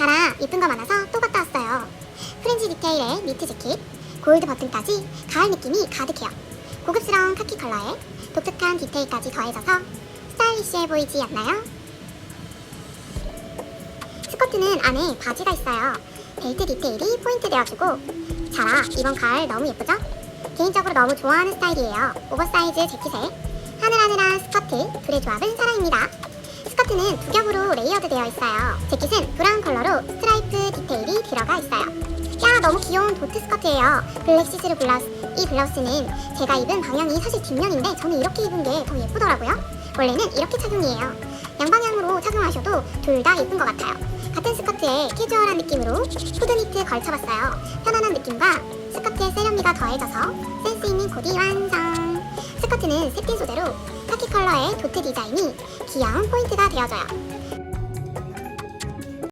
자라 이쁜 거 많아서 또 갔다 왔어요. 프렌치 디테일의 니트 재킷, 골드 버튼까지 가을 느낌이 가득해요. 고급스러운 카키 컬러에 독특한 디테일까지 더해져서 스타일리시해 보이지 않나요? 스커트는 안에 바지가 있어요. 벨트 디테일이 포인트 되어주고 자라 이번 가을 너무 예쁘죠? 개인적으로 너무 좋아하는 스타일이에요. 오버사이즈 재킷에 하늘하늘한 스커트 둘의 조합은 사랑입니다. 스커트는 두 겹으로 레이어드 되어 있어요. 재킷은 브라운 컬러로 스트라이프 디테일이 들어가 있어요. 야 너무 귀여운 도트 스커트예요. 블랙 시스루 블라우스. 이 블라우스는 제가 입은 방향이 사실 뒷면인데 저는 이렇게 입은 게 더 예쁘더라고요. 원래는 이렇게 착용이에요. 양방향으로 착용하셔도 둘 다 예쁜 것 같아요. 같은 스커트에 캐주얼한 느낌으로 후드니트 걸쳐봤어요. 편안한 느낌과 스커트의 세련미가 더해져서 센스 있는 코디 완성. 스커트는 새핀 소재로 카키 컬러의 도트 디자인이 귀여운 포인트가 되어줘요.